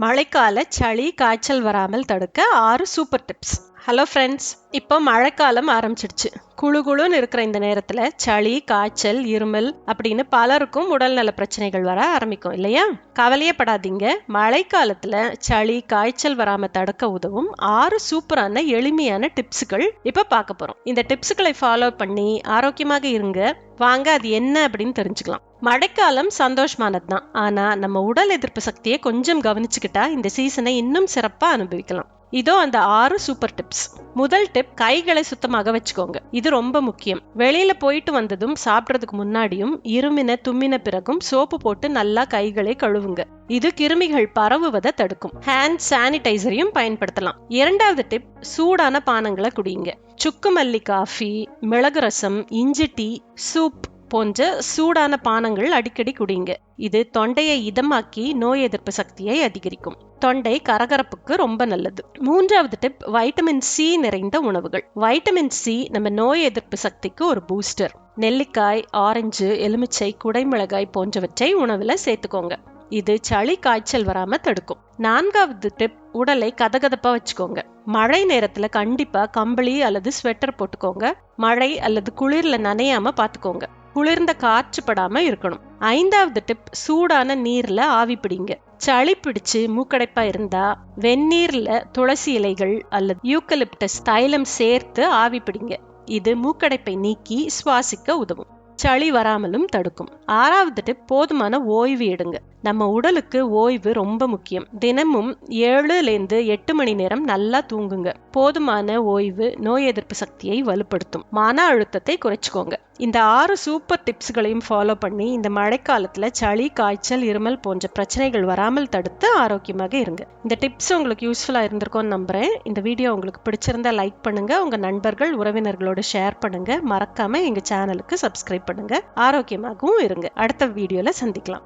மழைக்கால சளி காய்ச்சல் வராமல் தடுக்க ஆறு சூப்பர் டிப்ஸ் ஹலோ ஃப்ரெண்ட்ஸ் இப்போ மழைக்காலம் ஆரம்பிச்சிடுச்சு. குழு குழுன்னு இருக்கிற இந்த நேரத்தில் சளி காய்ச்சல் இருமல் அப்படின்னு பலருக்கும் உடல்நல பிரச்சனைகள் வர ஆரம்பிக்கும் இல்லையா? கவலையே படாதீங்க சளி காய்ச்சல் வராமல் தடுக்க உதவும் ஆறு சூப்பரான எளிமையான டிப்ஸுகள் இப்போ பார்க்க போகிறோம் இந்த டிப்ஸுகளை ஃபாலோ பண்ணி ஆரோக்கியமாக இருங்க. வாங்க அது என்ன அப்படின்னு தெரிஞ்சுக்கலாம். மழைக்காலம் சந்தோஷமானது தான் ஆனால் நம்ம உடல் எதிர்ப்பு சக்தியை கொஞ்சம் கவனிச்சுக்கிட்டா இந்த சீசனை இன்னும் சிறப்பாக அனுபவிக்கலாம். இதோ அந்த ஆறு சூப்பர் டிப்ஸ் முதல் டிப் கைகளை சுத்தமாக வச்சுக்கோங்க. இது ரொம்ப முக்கியம். வெளியில போயிட்டு வந்ததும் சாப்பிட்றதுக்கு முன்னாடியும் இருமின தும்மின பிறகும் சோப்பு போட்டு நல்லா கைகளை கழுவுங்க. இது கிருமிகள் பரவுவதை தடுக்கும். ஹேண்ட் சானிடைசரையும் பயன்படுத்தலாம். இரண்டாவது டிப் சூடான பானங்களை குடியுங்க சுக்கு மல்லி காஃபி மிளகு ரசம் இஞ்சி டீ சூப் போன்ற சூடான பானங்கள் அடிக்கடி குடிங்க. இது தொண்டையை இதமாக்கி நோய் எதிர்ப்பு சக்தியை அதிகரிக்கும். தொண்டை கரகரப்புக்கு ரொம்ப நல்லது. மூன்றாவது டிப் வைட்டமின் சி நிறைந்த உணவுகள். வைட்டமின் சி நம்ம நோய் எதிர்ப்பு சக்திக்கு ஒரு பூஸ்டர் நெல்லிக்காய் ஆரஞ்சு எலுமிச்சை குடைமிளகாய் போன்றவற்றை உணவுல சேர்த்துக்கோங்க. இது சளி காய்ச்சல் வராம தடுக்கும். நான்காவது டிப் உடலை கதகதப்பா வச்சுக்கோங்க. மழை நேரத்துல கண்டிப்பா கம்பளி அல்லது ஸ்வெட்டர் போட்டுக்கோங்க. மழை அல்லது குளிர்ல நனையாம பாத்துக்கோங்க. குளிர்ந்த காற்று படாம இருக்கணும். ஐந்தாவது டிப் சூடான நீர்ல ஆவி பிடிங்க. சளி பிடிச்சு மூக்கடைப்பா இருந்தா வெந்நீர்ல துளசி இலைகள் அல்லது யூக்கலிப்டஸ் தைலம் சேர்த்து ஆவி பிடிங்க. இது மூக்கடைப்பை நீக்கி சுவாசிக்க உதவும். சளி வராமலும் தடுக்கும். ஆறாவது டிப் போதுமான ஓய்வு எடுங்க. நம்ம உடலுக்கு ஓய்வு ரொம்ப முக்கியம். தினமும் ஏழுலேருந்து எட்டு மணி நேரம் நல்லா தூங்குங்க. போதுமான ஓய்வு நோய் எதிர்ப்பு சக்தியை வலுப்படுத்தும். மன அழுத்தத்தை குறைச்சிக்கோங்க. இந்த ஆறு சூப்பர் டிப்ஸ்களையும் ஃபாலோ பண்ணி இந்த மழைக்காலத்தில் சளி காய்ச்சல் இருமல் போன்ற பிரச்சனைகள் வராமல் தடுத்து ஆரோக்கியமாக இருங்க. இந்த டிப்ஸ் உங்களுக்கு யூஸ்ஃபுல்லாக இருந்திருக்கும்னு நம்புகிறேன் இந்த வீடியோ உங்களுக்கு பிடிச்சிருந்தா லைக் பண்ணுங்க. உங்கள் நண்பர்கள் உறவினர்களோடு ஷேர் பண்ணுங்க. மறக்காம எங்கள் சேனலுக்கு சப்ஸ்கிரைப் பண்ணுங்க. ஆரோக்கியமாகவும் இருங்க. அடுத்த வீடியோவில் சந்திக்கலாம்.